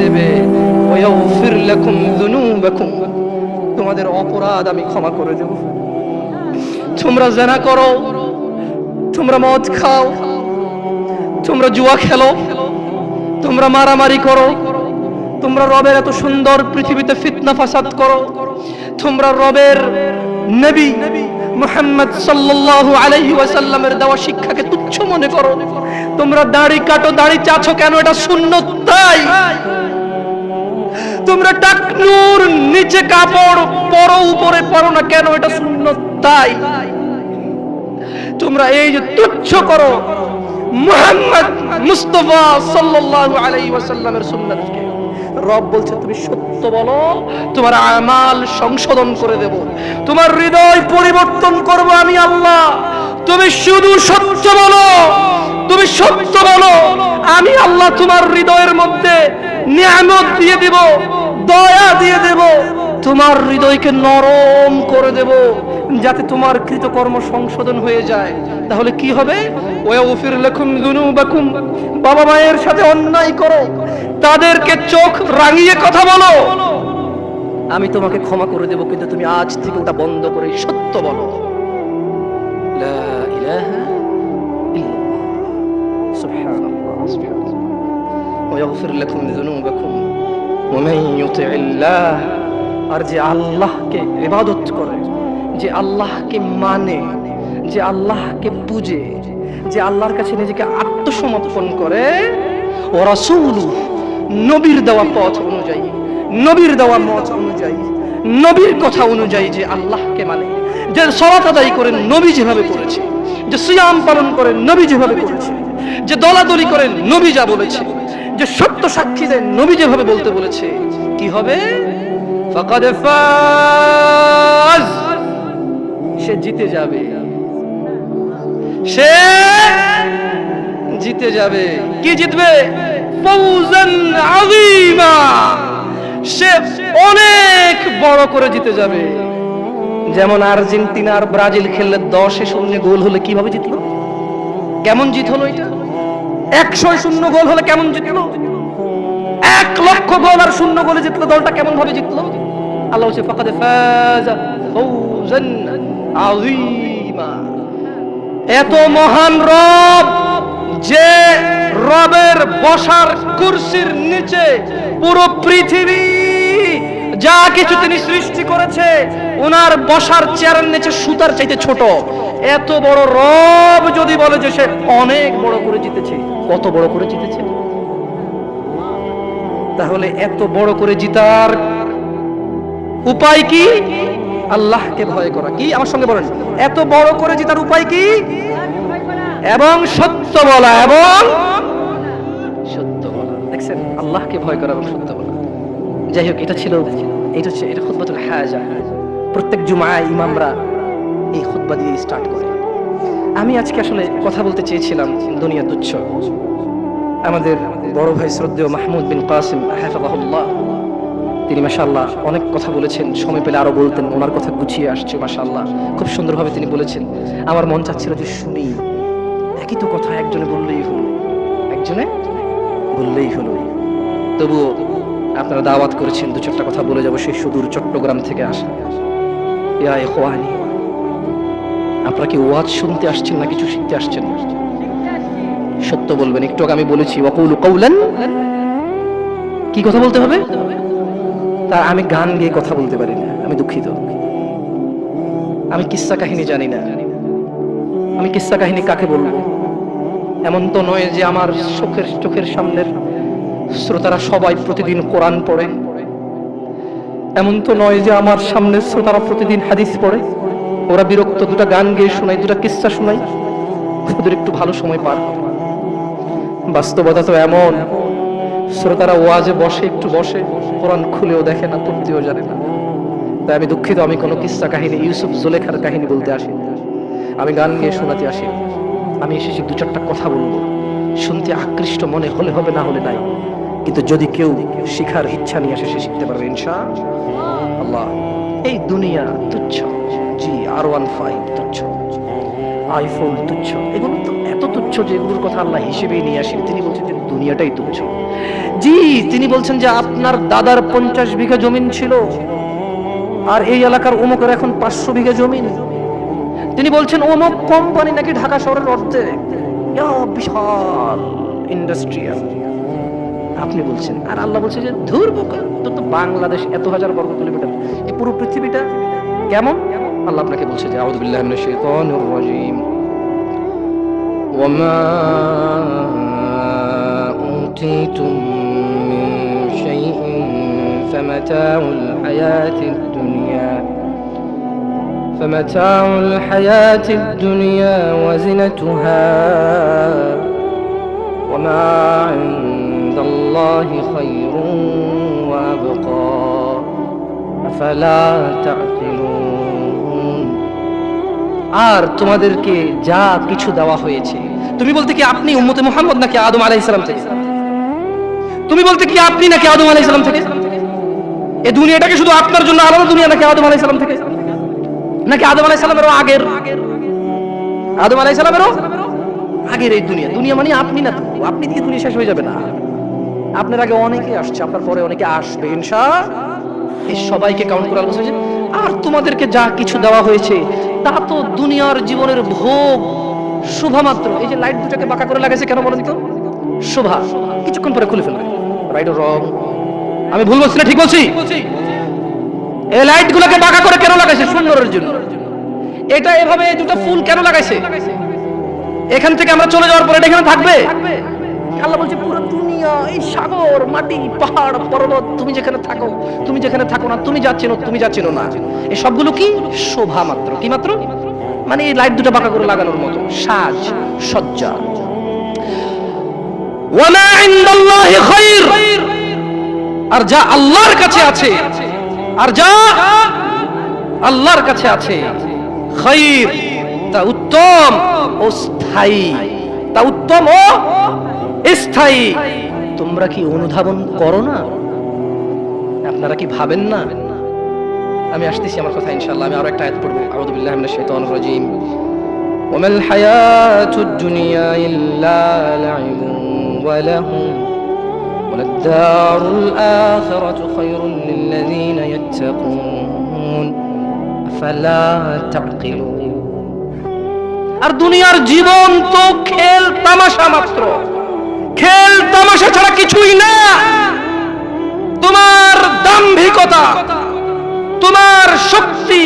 দেবে তোমাদের অপরাধ আমি ক্ষমা করে দেব। তোমরা করো, তোমরা মদ খাও, তোমরা জুয়া খেলো, তোমরা মারামারি করো, তোমরা রবের এত সুন্দর পৃথিবীতে ফিতনা ফাসাদ করো, তোমরা রবের নবী মুহাম্মদ সাল্লাল্লাহু আলাইহি ওয়াসাল্লামের দেওয়া শিক্ষাকে তুচ্ছ মনে করো। তোমরা দাড়ি কাটো, দাড়ি চাছো কেন? এটা সুন্নত তাই। তোমরা টাকনুর নিচে কাপড় পরো, উপরে পরো না কেন? এটা সুন্নত তাই। তোমরা এই যে তুচ্ছ করো, মুহাম্মদ মুস্তফা সাল্লাল্লাহু আলাইহি ওয়াসাল্লামের সুন্নাতকে। রব বলছে, তুমি সত্য বলো, তোমার আমাল সংশোধন করে দেব, তোমার হৃদয় পরিবর্তন করব আমি আল্লাহ। তুমি শুধু সত্য বলো, তুমি সত্য বলো, আমি আল্লাহ তোমার হৃদয়ের মধ্যে নিয়ামত দিয়ে দেব, দয়া দিয়ে দেব, তোমার হৃদয়কে নরম করে দেব, যাতে তোমার কৃতকর্ম সংশোধন হয়ে যায়। তাহলে কি হবে? ওয়া উফির লাকুম যুনুবাকুম বাবা মায়ের সাথে অন্যায় করো তাদেরকে চোখ রাঙিয়ে কথা বলো আমি তোমাকে ক্ষমা করে দেব কিন্তু তুমি আজ থেকে ওটা বন্ধ করে সত্য বলো লা ইলাহা ইল্লাল্লাহ সুবহানাল্লাহ সুবহানাল্লাহ ويغفر لكم ذنوبكم ومن يطع الله আর যে আল্লাহকে ইবাদত করে যে আল্লাহকে মানে যে আল্লাহকে বুঝে যে আল্লাহর কাছে নিজেকে আত্মসমর্পণ করে ও রাসূলু নবীর দেওয়া পথ অনুযায়ী, নবীর দেওয়া মত অনুযায়ী, নবীর কথা অনুযায়ী যে আল্লাহকে মানে যে সলাত আদায় করে নবী যেভাবে করেছে, যে সিয়াম পালন করেন নবী যেভাবে করেছে, যে দলাদলি করেন নবী যা বলেছে, যে সত্য সাক্ষী দেয় নবী যেভাবে বলতে বলেছে, কি হবে? সে জিতে যাবে। সে জিতে যাবে। কি জিতবে? সে অনেক বড় করে জিতে যাবে। যেমন আর্জেন্টিনা আর ব্রাজিল খেললে দশে শূন্য গোল হলে কীভাবে জিতলো? কেমন জিত হলো এটা? একশো শূন্য গোল হলে কেমন জিতলো? এক লক্ষ গোল আর শূন্য গোলে জিতলো দলটা কেমন ভাবে জিতলো? আল্লাহ বলছে, ফাকাদে ফাজা ফৌজান আযীমা। এত মহান রব যে রবের বসার কুরসির নিচে পুরো পৃথিবী যা কিছু তিনি সৃষ্টি করেছে ওনার বসার চেয়ারের নিচে সুতার চাইতে ছোট। এত বড় রব যদি বলে যে সে অনেক বড় করে জিতেছে, কত বড় করে জিতেছে? তাহলে এত বড় করে জিতার উপায় কি? আল্লাহকে ভয় করা। কি? আমার সঙ্গে বলেন। এত বড় করে জিতার উপায় কি? এবং সত্য বলা, এবং সত্য বলা। দেখছেন, আল্লাহকে ভয় করা এবং সত্য বলা। যাই হোক, এটা ছিল, এটা হচ্ছে, এটা খুতবাতুল হাজা। প্রত্যেক জুমায় ইমামরা এই খুতবা দিয়ে স্টার্ট করে। আমি আজকে আসলে কথা বলতে চেয়েছিলাম দুনিয়া তুচ্ছ। আমাদের বড় ভাই শ্রদ্ধেয় মাহমুদ বিন কাসিম, হাফাজাহুল্লাহ। তিনি মাশাআল্লাহ অনেক কথা বলেছেন, সময় পেলে আরও বলতেন, ওনার কথা গুছিয়ে আসছে মাশাআল্লাহ। খুব সুন্দরভাবে তিনি বলেছেন, আমার মন চাচ্ছিল যে শুনি। একই তো কথা একজনে বললেই হলো। একজনে বললেই হলো। তবুও আপনারা দাওয়াত করেছেন, দু চারটা কথা বলে যাব সেই সুদূর চট্টগ্রাম থেকে আসা। আপনারা কি ওয়াজ শুনতে আসছেন না কিছু শিখতে আসছেন? সত্য বলবেন, একটু আমি বলেছি, ওয়াকুলু কৌলান কি কথা বলতে হবে? তা আমি গান গিয়ে কথা বলতে পারি না, আমি দুঃখিত। আমি কিস্সা কাহিনী জানি না। আমি কিস্সা কাহিনী কাকে বলব? এমন তো নয় যে আমার চোখের চোখের সামনের শ্রোতারা সবাই প্রতিদিন কোরআন পড়ে। এমন তো নয় যে আমার সামনে শ্রোতারা প্রতিদিন হাদিস পড়ে। ওরা বিরক্ত, দুটা গান গেয়ে শোনাই দুটা কিস্সা শোনাই ওদের একটু ভালো সময় পার। বাস্তবতা তো এমন। শ্রোতারা ওয়াজে বসে, একটু বসে, কোরআন খুলেও দেখে না পড়তেও জানে না। তাই আমি দুঃখিত, আমি কোনো কিস্সা কাহিনী, ইউসুফ জোলেখার কাহিনী বলতে আসি আমি গান গিয়ে শোনাতে আসি আমি এসেছি দু চারটা কথা বলব, শুনতে আকৃষ্ট মনে হলে হবে না হলে নাই। কিন্তু যদি কেউ শিখার ইচ্ছা নিয়ে আসে, সে শিখতে পারবে, ইনশা আল্লাহ। এই দুনিয়া তুচ্ছ, জি আর ওয়ান ফাইভ তুচ্ছ আইফোন তুচ্ছ, এগুলো তো এত তুচ্ছ যে এগুলোর কথা আল্লাহ হিসেবেই নিয়ে আসেন। তিনি বলছেন যে দুনিয়াটাই তুচ্ছ। জি, তিনি বলছেন যে আপনার দাদার পঞ্চাশ বিঘা জমিন ছিল, আর এই এলাকার অমুকের এখন পাঁচশো বিঘা জমিন। তিনি বলছেন অমুক কোম্পানি নাকি ঢাকা শহরের অর্ধেক ইয়া, বিশাল ইন্ডাস্ট্রিয়াল আপনি বলছেন আর আল্লাহ বলছে যে ধুর বোকা তোর তো বাংলাদেশ এত হাজার বর্গ কিলোমিটার এই পুরো পৃথিবীটা কেমন আল্লাহ আপনাকে বলছে যে আউযু বিল্লাহি মিনাশ শাইতানির রাজিম وما أوتيتم من شيء فمتاع الحياة الدنيا فمتاع الحياة الدنيا وزنتها وما عند الله خير وأبقى أفلا تعقلون আর তোমাদেরকে যা কিছু দেওয়া হয়েছে তুমি বলতে কি আপনি উম্মতে মুহাম্মদ নাকি আদম আলাইহিস সালাম থেকে তুমি বলতে কি আপনি নাকি আদম আলাইহিস সালাম থেকে এই দুনিয়াটাকে শুধু আপনার জন্য আলাদা দুনিয়া নাকি আদম আলাইহিস সালাম থেকে নাকি আদম আলাইহিস সালামেরও আগের? আদম আলাইহিস সালামেরও? আগের এই দুনিয়া। দুনিয়া মানে আপনি না আপনি দিয়ে দুনিয়া শেষ হয়ে যাবে না। আপনার আগে অনেকে আসছে আপনার পরে অনেকে আসবে ইনশা এই সবাইকে কাউন্ট করে যে, আর তোমাদেরকে যা কিছু দেওয়া হয়েছে তা তো দুনিয়ার জীবনের ভোগ এই যে লাইট দুটাকে বাঁকা করে লাগাইছে কেন বলেন তো? শোভা। কিছুক্ষণ পরে খুলে ফেলবে। রাইট রং আমি ভুল বলছি না ঠিক বলছি? এই লাইট গুলোকে বাঁকা করে কেন লাগাইছে? সুন্দরের জন্য। এটা এভাবে দুটো ফুল কেন লাগাইছে? এখান থেকে আমরা চলে যাওয়ার পরে এটা এখানে থাকবে? আল্লাহ বলছে, পুরো দুনিয়া এই সাগর, মাটি, পাহাড়, পর্বত, তুমি যেখানে থাকো, তুমি যেখানে থাকো না, তুমি যা চেনো, তুমি যা চেনো না। এই সবগুলো কি? শোভা মাত্র। কি মাত্র? মানে এই লাইট দুটো বাঁকা করে লাগানোর মতো। সাজ, সজ্জা। আর যা আল্লাহর কাছে আছে, আর যা আল্লাহর কাছে আছে খায়র তা উত্তম ও স্থায়ী তা উত্তম ও স্থায়ী তোমরা কি অনুধাবন করো না আপনারা কি ভাবেন না আমি আসতেছি আমার কথা ইনশাআল্লাহ আমি আরো একটা আয়াত পড়বো আউযু বিল্লাহি মিনাশ শাইতানির রাজিম وما الحياة الدنيا إلا لعب ولهو وللدار الآخرة خير للذين يتقون আর দুনিয়ার জীবন তো খেল তামাশা মাত্র। খেল তামাশা ছাড়া কিছুই না। তোমার দাম্ভিকতা, তোমার শক্তি,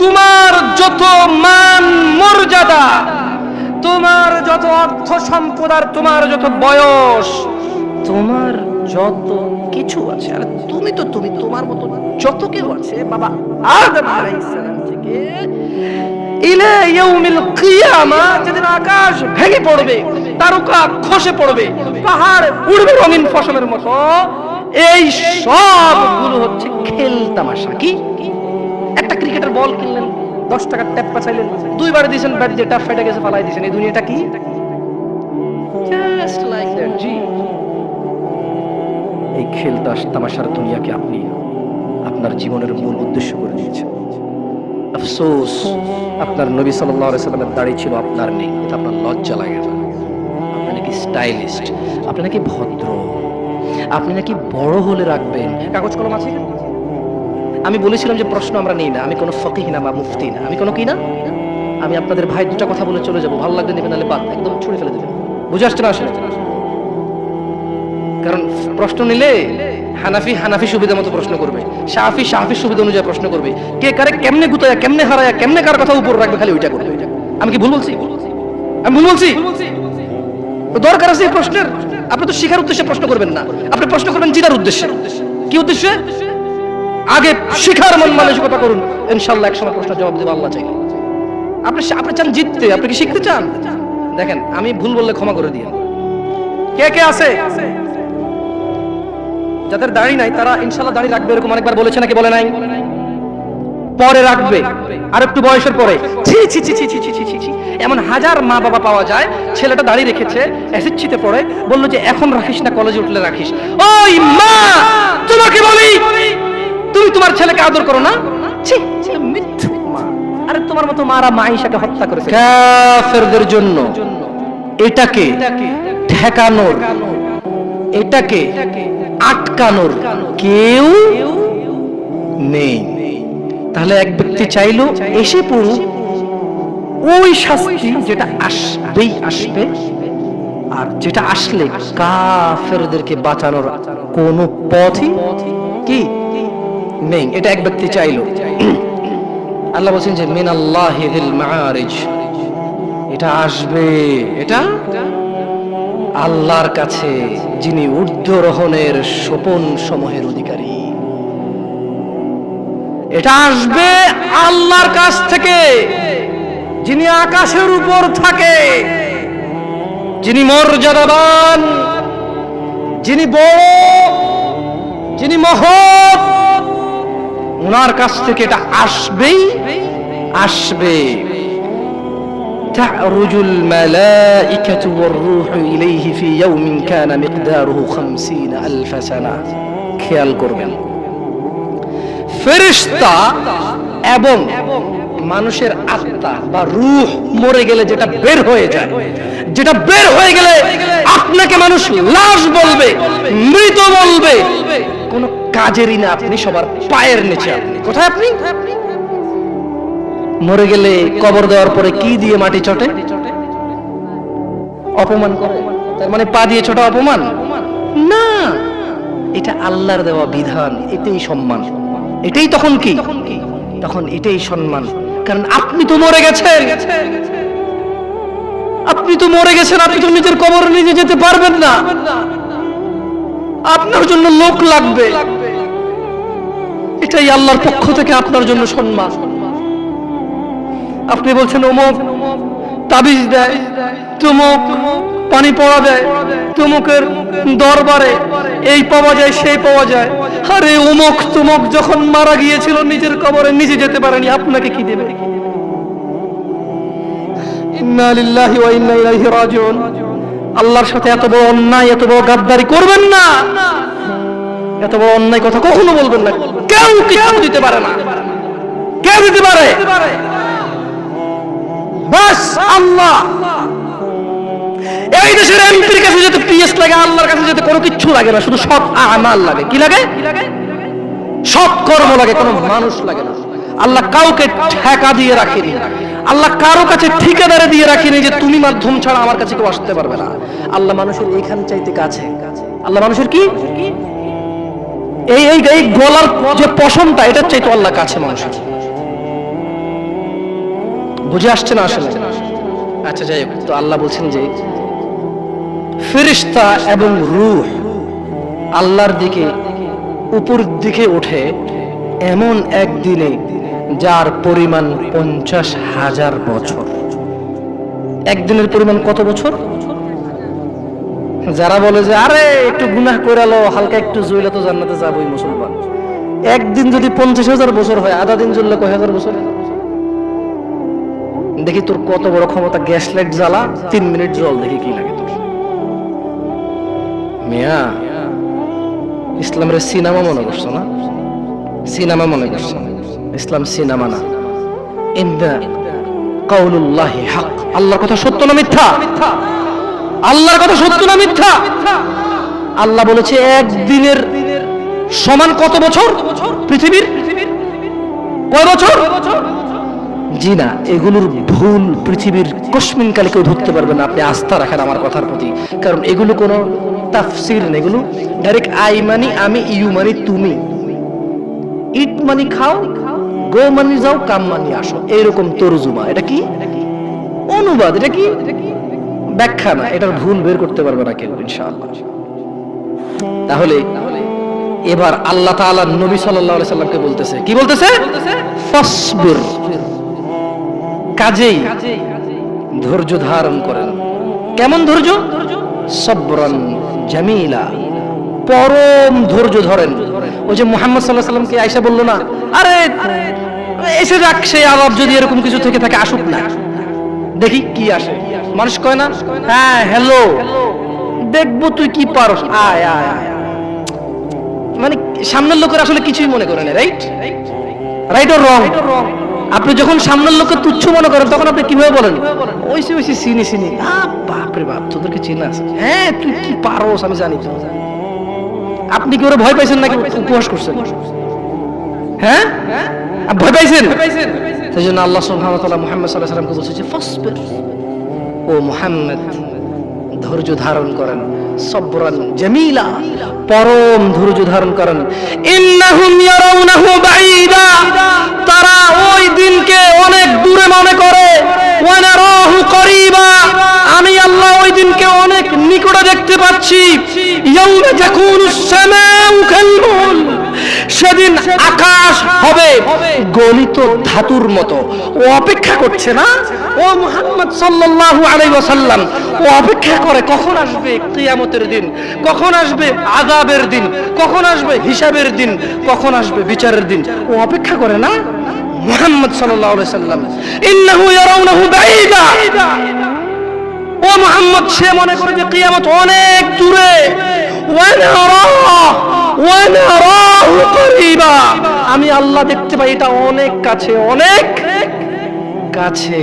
তোমার যত মান মর্যাদা, তোমার যত অর্থ সম্পদ আর তোমার যত বয়স, তোমার যত কিছু আছে, আর তুমি তো, তুমি তোমার মতো যত কেউ আছে, বাবা আদম আলাইহিস সালাম থেকে ইলে ইয়াউমিল কিয়ামা, যেদিন আকাশ ভেঙে পড়বে, তারকা খসে পড়বে, পাহাড় উড়বে রঙিন ফসলের মতো, এই সবগুলো হচ্ছে খেল তামাশা। কি? একটা ক্রিকেটের বল কিনলেন, দশ টাকার ট্যাপ পাচাইলেন দুইবার দিয়েছেন, ব্যাট দিয়ে ট্যাপ ফেটে গেছে ফালাই দিয়েছেন, এই দুনিয়াটা কি? জাস্ট লাইক দ্যাট জি। এই খেল তাস তামাশার দুনিয়াকে আপনি আপনার জীবনের মূল উদ্দেশ্য করে দিয়েছেন। আফসোস, আপনার নবী আলাইহি সাল্লামের দাড়ি ছিল আপনার নেই, এটা আপনার লজ্জা লাগে আপনি নাকি স্টাইলিস্ট, আপনি নাকি ভদ্র, আপনি নাকি বড় হলে রাখবেন। কাগজ কলম আছে আমি বলেছিলাম যে প্রশ্ন আমরা নেই না, আমি কোনো ফকিহ না বা মুফতি না। আমি কোনো কি না? আমি আপনাদের ভাই, দুটা কথা বলে চলে যাব। ভালো লাগবে নেবেন, নাহলে বাদ, একদম ছুড়ে ফেলে দেবেন। বুঝে আসছে না আসলে? কারণ প্রশ্ন নিলে হানাফি হানাফি সুবিধা মতো প্রশ্ন করবে। সাহাফি শাফি সুবিধা অনুযায়ী প্রশ্ন করবে। কে কারে কেমনে গুতায়া, কেমনে হারায়া, কেমনে কার কথা উপর রাখবে খালি ওইটা করবে। আমি কি ভুল বলছি? আমি ভুল বলছি? দরকার আছে এই প্রশ্নের? আপনি তো শিখার উদ্দেশ্যে প্রশ্ন করবেন না। আপনি প্রশ্ন করবেন জিতার উদ্দেশ্যে। কি উদ্দেশ্যে? আগে শিখার মন মানসিকতা করুন। ইনশাল্লাহ একসময় প্রশ্ন জবাব দেবো, আল্লাহ চাইলে। আপনি আপনি চান জিততে, আপনি কি শিখতে চান? দেখেন, আমি ভুল বললে ক্ষমা করে দিয়ে কে কে আছে? যাদের দাড়ি নাই তারা ইনশাল্লাহ দাড়ি রাখবে এরকম অনেকবার বলেছে নাকি বলে নাই? পরে রাখবে আর একটু বয়সের পরে। ছি ছি ছি ছি ছি ছি ছি ছি এমন হাজার মা বাবা পাওয়া যায় ছেলেটা দাঁড়িয়ে রেখেছে ছিতে পড়ে বলল যে এখন রাখিস না কলেজে উঠলে রাখিস। ওই মা তোমাকে বলি তুমি তোমার ছেলেকে আদর করো না? ছি ছি, মিথ্যু মা। আরে তোমার মতো মারা মাইশাকে হত্যা করেছে। কাফেরদের জন্য এটাকে ঠেকানোর এটাকে আটকানোর কেউ নেই। তাহলে এক ব্যক্তি চাইলো এসে পড়ুক। ওই শাস্তি যেটা আসবেই আসবে, আর যেটা আসলে কাফেরদেরকে বাঁচানোর কোনো পথই কি নেই। এটা এক ব্যক্তি চাইলো। আল্লাহ বলছেন যে মিন আল্লাহ এটা আসবে। এটা আল্লাহর কাছে, যিনি ঊর্ধ্বরোহণের সোপন সমূহের অধিকারী। এটা আসবে আল্লাহর কাছ থেকে, যিনি আকাশের উপর থাকে, যিনি মর্যাদাবান, যিনি বড়, যিনি মহৎ। ওনার কাছ থেকে এটা আসবেই, আসবে। تعرج الملائكة والروح إليه في يوم كان مقداره خمسين ألف سنة খেয়াল করবেন ফেরিস্তা এবং মানুষের আত্মা বা রূহ মরে গেলে যেটা বের হয়ে যায় যেটা বের হয়ে গেলে আপনাকে মানুষ লাশ বলবে মৃত বলবে কোন কাজেরই না আপনি সবার পায়ের নিচে আপনি কোথায় আপনি মরে গেলে কবর দেওয়ার পরে কি দিয়ে মাটি চটে? অপমান করে। তার মানে পা দিয়ে ছোট অপমান? না। এটা আল্লাহর দেওয়া বিধান এটাই সম্মান। এটাই তখন কি? তখন এটাই সম্মান। কারণ আপনি তো মরে গেছেন। আপনি তো মরে গেছেন আপনি তো নিজের কবর নিজে যেতে পারবেন না। আপনার জন্য লোক লাগবে। এটাই আল্লাহর পক্ষ থেকে আপনার জন্য সম্মান। আপনি বলছেন, অমুক তাবিজ দেয়, তুমুক পানি পড়া দেয়, তুমুকের দরবারে এই পাওয়া যায়, সেই পাওয়া যায়। আরে, অমুক তুমুক যখন মারা গিয়েছিল, নিজের কবরে নিজে যেতে পারেনি, আপনাকে কি দেবে? আল্লাহর সাথে এত বড় অন্যায়, এত বড় গাদ্দারি করবেন না। এত বড় অন্যায় কথা কখনো বলবেন না। কেউ কিছু দিতে পারে না। কেউ দিতে পারে। বাস, আল্লাহ। এই দেশের এমপির কাছে যেতে পিএস লাগে, আল্লাহর কাছে যেতে কোনো লাগে না, শুধু লাগে। কি লাগে? কর্ম লাগে, কোনো মানুষ লাগে না। আল্লাহ কাউকে ঠেকা দিয়ে রাখেনি। আল্লাহ কারও কাছে ঠিকাদারে দিয়ে রাখেনি যে তুমি মাধ্যম ছাড়া আমার কাছে কেউ আসতে পারবে না। আল্লাহ মানুষের এইখান চাইতে কাছে। আল্লাহ মানুষের কি? এই এই গলার যে পশমটা, এটার চাইতে আল্লাহ কাছে মানুষের। বুঝে আসছে না আসলে? আচ্ছা যাই হোক, তো আল্লাহ বলছেন যে ফেরিস্তা এবং রূহ আল্লাহর দিকে, উপর দিকে ওঠে এমন একদিনে যার পরিমাণ পঞ্চাশ হাজার বছর। একদিনের পরিমাণ কত বছর? যারা বলে যে, আরে, একটু গুনাহ করালো হালকা একটু জুইলে তো জান্নাতে যাবোই মুসলমান। একদিন যদি পঞ্চাশ হাজার বছর হয়, আধা দিন জ্বললে কয় হাজার বছর? দেখি তোর কত বড় ক্ষমতা, গ্যাস লাইট জ্বালা, তিন মিনিট জল দেখি কি লাগে তোর। মিয়া, ইসলামের সিনেমা মনে করছ না? সিনেমা মনে করছ ইসলাম সিনেমা না। আল্লাহর কথা সত্য না মিথ্যা? আল্লাহর কথা সত্য না মিথ্যা? আল্লাহ বলেছে, একদিনের সমান কত বছর? পৃথিবীর? কয় বছর? জি না, এগুলোর ভুল পৃথিবীর কসমিন কালে কেউ ধরতে পারবে না। আপনি আস্থা রাখেন আমার কথার প্রতি। কারণ এগুলো কোনো তাফসির না এগুলো ডাইরেক্ট আই মানি, আমি ইউ মানি, তুমি। ইট মানি, খাও গো মানি, যাও কাম মানি, আসো। এইরকম তরজুমা। এটা কি? অনুবাদ। এটা কি? ব্যাখ্যা না। এটার ভুল বের করতে পারবে না কেউ, ইনশাআল্লাহ। তাহলে এবার আল্লাহ তাআলা নবী সাল্লাল্লাহু আলাইহি সাল্লামকে বলতেছে। কি বলতেছে? ফাসবির। কাজেই ধৈর্য ধারণ করেন। কেমন ধৈর্য? সবরন জামিলা। পরম ধৈর্য ধরেন। ওই যে মোহাম্মদ সাল্লাহ সাল্লামকে আয়সা বলল না, আরে, এসে যাক, সেই আলাপ যদি এরকম কিছু থেকে থাকে, আসুক না। দেখি কি আসে। মানুষ কয় না হ্যাঁ হ্যালো, দেখব তুই কি পারস, আয় আয় মানে সামনের লোকের আসলে কিছুই মনে করে না রাইট রাইট ওর রং আপনি যখন সামনের লোককে তুচ্ছ মনে করেন, তখন আপনি কীভাবে বলেন? ওইসে ওইসে চিনি চিনি। বাপরে বাপ, তোদেরকে চিনা হ্যাঁ তুই কি পারোস, আমি জানি আপনি কি ওরা ভয় পাইছেন নাকি উপহাস করছেন? হ্যাঁ? ভয় পাইছেন? সেই জন্য আল্লাহ সুবহানাহু মুহাম্মদ আলাইহি সাল্লামকে বলছে ও মুহাম্মদ ধৈর্য ধারণ করেন, সবরান জামিলা, পরম ধৈর্য ধারণ করেন। ইন্নাহুম ইয়ারাউনাহু বাঈদা, তারা ওই দিনকে অনেক দূরে মনে করে ওয়া নারাহু করিবা, আমি আল্লাহ ওই দিনকে অনেক নিকটে দেখতে পাচ্ছি। ইয়াউমা তাকুনুস সামাউ কালমুল, সেদিন আকাশ হবে গলিত ধাতুর মতো। ও অপেক্ষা করছে না? ও মুহাম্মদ সাল্লাল্লাহু আলাইহি ওয়াসাল্লাম, ও অপেক্ষা করে কখন আসবে কিয়ামতের দিন? কখন আসবে আযাবের দিন? কখন আসবে হিসাবের দিন? কখন আসবে বিচারের দিন? ও অপেক্ষা করে না? মুহাম্মদ বাঈদা ও মোহাম্মদ, সে মনে করে যে কিয়ামত অনেক দূরে। আমি আল্লাহ দেখতে পাই, এটা অনেক কাছে অনেক কাছে।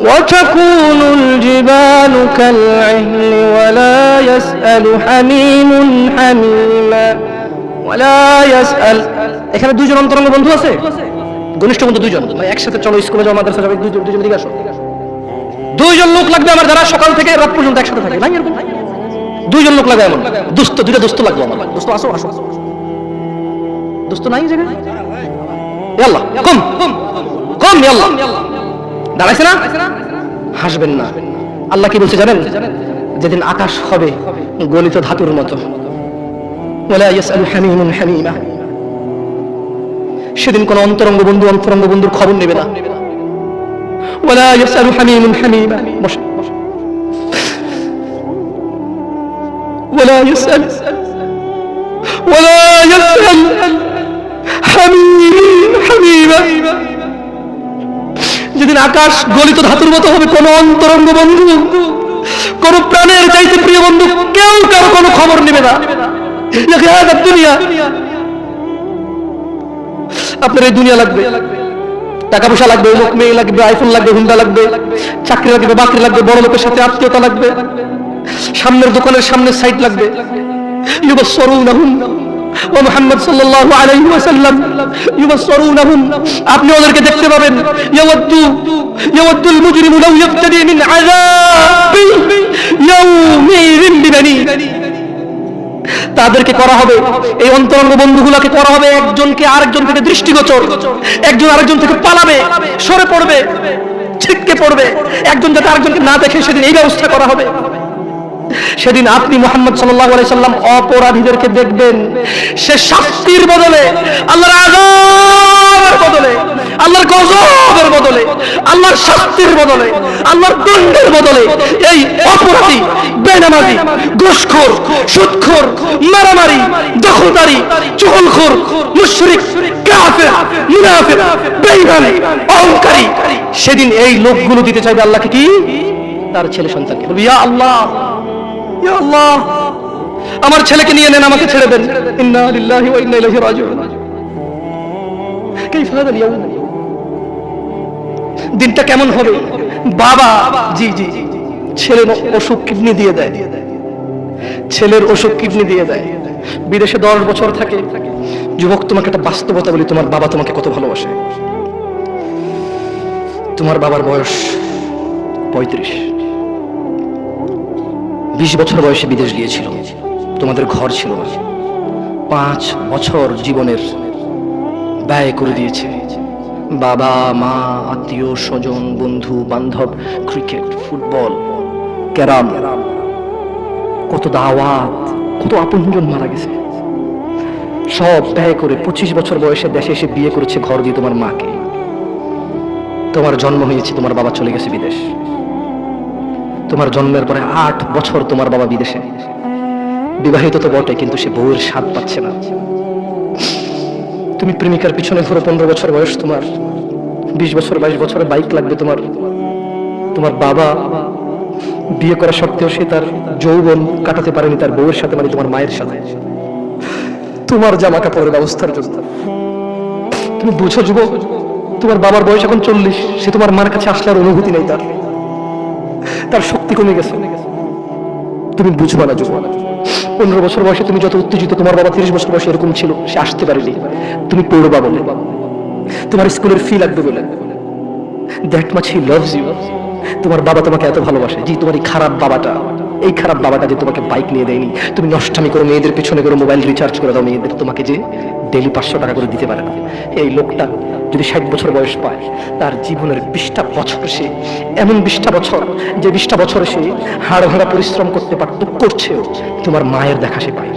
وتكون الجبال كالعهن ولا يسأل حميم حميما ولا يسأل এখানে দুজন অন্তরঙ্গ বন্ধু আছে ঘনিষ্ঠ বন্ধু দুজন ভাই একসাথে চলো স্কুলে যাও মাদ্রাসা যাবে দুজন দুজন দিকে আসো দুইজন লোক লাগবে আমার যারা সকাল থেকে রাত পর্যন্ত একসাথে থাকে নাই এরকম দুইজন লোক লাগবে এমন দুস্থ দুইটা দুস্থ লাগবে আমার দোস্ত আসো আসো দোস্ত নাই এই জায়গায় ইয়াল্লাহ কম কম ইয়াল্লাহ দাঁড়াইছে না হাসবেন না আল্লাহ কি বলছে জানেন যেদিন আকাশ হবে গলিত ধাতুর মতো ওলা ইয়াসআলু হামিমুন হামিমা সেদিন কোন অন্তরঙ্গ বন্ধু অন্তরঙ্গ বন্ধুর খবর নেবে না ولا يسأل حميم حميما بش بش. ولا يسأل যেদিন আকাশ গলিত ধাতুর মতো হবে, কোন অন্তরঙ্গ বন্ধু, কোন প্রাণের চাইতে প্রিয় বন্ধু, কেউ কারও কোনো খবর নেবে না। দুনিয়া। আপনার এই দুনিয়া লাগবে। টাকা পয়সা লাগবে লোক মেয়ে লাগবে, আইফোন লাগবে, হুন্ডা লাগবে, চাকরি লাগবে, বাকরি লাগবে, বড় লোকের সাথে আত্মীয়তা লাগবে, সামনের দোকানের সামনের সাইট লাগবে। ইউবাসসরুনাহুম। ও মুহাম্মদ সাল্লাল্লাহু আলাইহি ওয়াসাল্লাম ইউবাসসরুনাহুম। আপনি ওদেরকে দেখতে পাবেন ইয়াওয়াদ্দু ইয়াওয়াদ্দুল মুজরিমু লাউ ইয়াফতাদি মিন আযাবি ইয়াউমিযিন বিবানি। তাদেরকে করা হবে, এই অন্তরঙ্গ বন্ধুগুলোকে করা হবে একজনকে আরেকজন থেকে দৃষ্টিগোচর। একজন আরেকজন থেকে পালাবে, সরে পড়বে, ছিটকে পড়বে। একজন যাতে আরেকজনকে না দেখে সেদিন এই ব্যবস্থা করা হবে। সেদিন আপনি মোহাম্মদ আলাইহি সাল্লাম অপরাধীদেরকে দেখবেন। সে শাস্তির বদলে, আল্লাহর আযাবের বদলে, আল্লাহর গজবের বদলে, আল্লাহর শাস্তির বদলে, আল্লাহর দণ্ডের বদলে এই অপরাধী, বেনামাজি, ঘুষখোর মারামারি, দখলদারি মুশরিক, কাফের অহংকারী, সেদিন এই লোকগুলো দিতে চাইবে আল্লাহকে কি? তার ছেলে সন্তানকে। আল্লাহ আমার ছেলেকে নিয়ে নেন, আমাকে ছেড়ে দেন। দিনটা কেমন হবে? বাবা, জি জি, ছেলের অসুখ কিডনি দিয়ে দেয়। ছেলের অসুখ কিডনি দিয়ে দেয়। বিদেশে দশ বছর থাকে। যুবক, তোমাকে একটা বাস্তবতা বলি, তোমার বাবা তোমাকে কত ভালোবাসে? তোমার বাবার বয়স পঁয়ত্রিশ। বিশ বছর বয়সে বিদেশ গিয়েছিল। তোমাদের ঘর ছিল। পাঁচ বছর জীবনের ব্যয় করে দিয়েছে। বাবা, মা, আত্মীয়, স্বজন, বন্ধু, বান্ধব, ক্রিকেট, ফুটবল, ক্যারাম। কত দাওয়াত, কত আপনজন মারা গেছে। সব ব্যয় করে পঁচিশ বছর বয়সে দেশে এসে বিয়ে করেছে ঘর দিয়ে তোমার মাকে। তোমার জন্ম হয়েছে, তোমার বাবা চলে গেছে বিদেশ। তোমার জন্মের পরে আট বছর তোমার বাবা বিদেশে। বিবাহিত তো বটে, কিন্তু সে বউয়ের স্বাদ পাচ্ছে না। তুমি প্রেমিকার পিছনে ধরো পনেরো বছর বয়স তোমার, বিশ বছর, বাইশ বছরের বাইক লাগবে তোমার। তোমার বাবা বিয়ে করা সত্ত্বেও সে তার যৌবন কাটাতে পারেনি, তার বউয়ের সাথে মানে তোমার মায়ের সাথে। তোমার জামা কাপড়ের ব্যবস্থার জন্য। তুমি বুঝো যুবক, তোমার বাবার বয়স এখন চল্লিশ, সে তোমার মার কাছে আসলে আর অনুভূতি নেই তার। তার শক্তি কমে গেছে। তুমি বুঝবা না যুবক। পনেরো বছর বয়সে তুমি যত উত্তেজিত তোমার বাবা তিরিশ বছর বয়সে এরকম ছিল, সে আসতে পারেনি। তুমি পড়বা বলে। তোমার স্কুলের ফি লাগবে বলে। That much he loves you তোমার বাবা তোমাকে এত ভালোবাসে, জি, তোমার এই খারাপ বাবাটা। এই খারাপ বাবাটা যে তোমাকে বাইক নিয়ে দেয়নি। তুমি নষ্টামি করো, মেয়েদের পিছনে করে মোবাইল রিচার্জ করে দাও, মেয়েদের তোমাকে যে ডেলি পাঁচশো টাকা করে দিতে পারে না। এই লোকটা যদি ষাট বছর বয়স পায়, তার জীবনের বিশটা বছর সে, এমন বিশটা বছর যে বিশটা বছর সে হাড় ভাঙা পরিশ্রম করতে পারত করছেও তোমার মায়ের দেখা সে পায়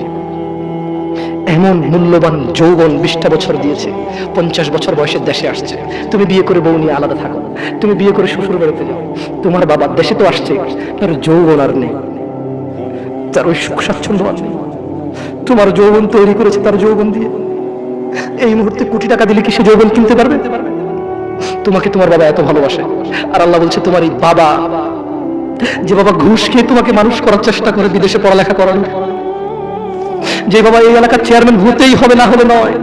এমন মূল্যবান যৌবন বিশটা বছর দিয়েছে, পঞ্চাশ বছর বয়সের দেশে আসছে। তুমি বিয়ে করে বউ নিয়ে আলাদা থাকো, তুমি বিয়ে করে শ্বশুর বাড়িতে যাও। তোমার বাবা দেশে তো আসছে, তার যৌবন আর নেই। তার ওই সুখ স্বাচ্ছন্দ্য আর নেই। তোমার যৌবন তৈরি করেছে তার যৌবন দিয়ে। এই মুহূর্তে কোটি টাকা দিলে কি সে যৌবন কিনতে পারবে? তোমাকে তোমার বাবা এত ভালোবাসে। আর আল্লাহ বলছে, তোমার এই বাবা, যে বাবা ঘুষ খেয়ে তোমাকে মানুষ করার চেষ্টা করে, বিদেশে পড়ালেখা করানো যে বাবা এই এলাকার চেয়ারম্যান হতেই হবে, না হলে নয়।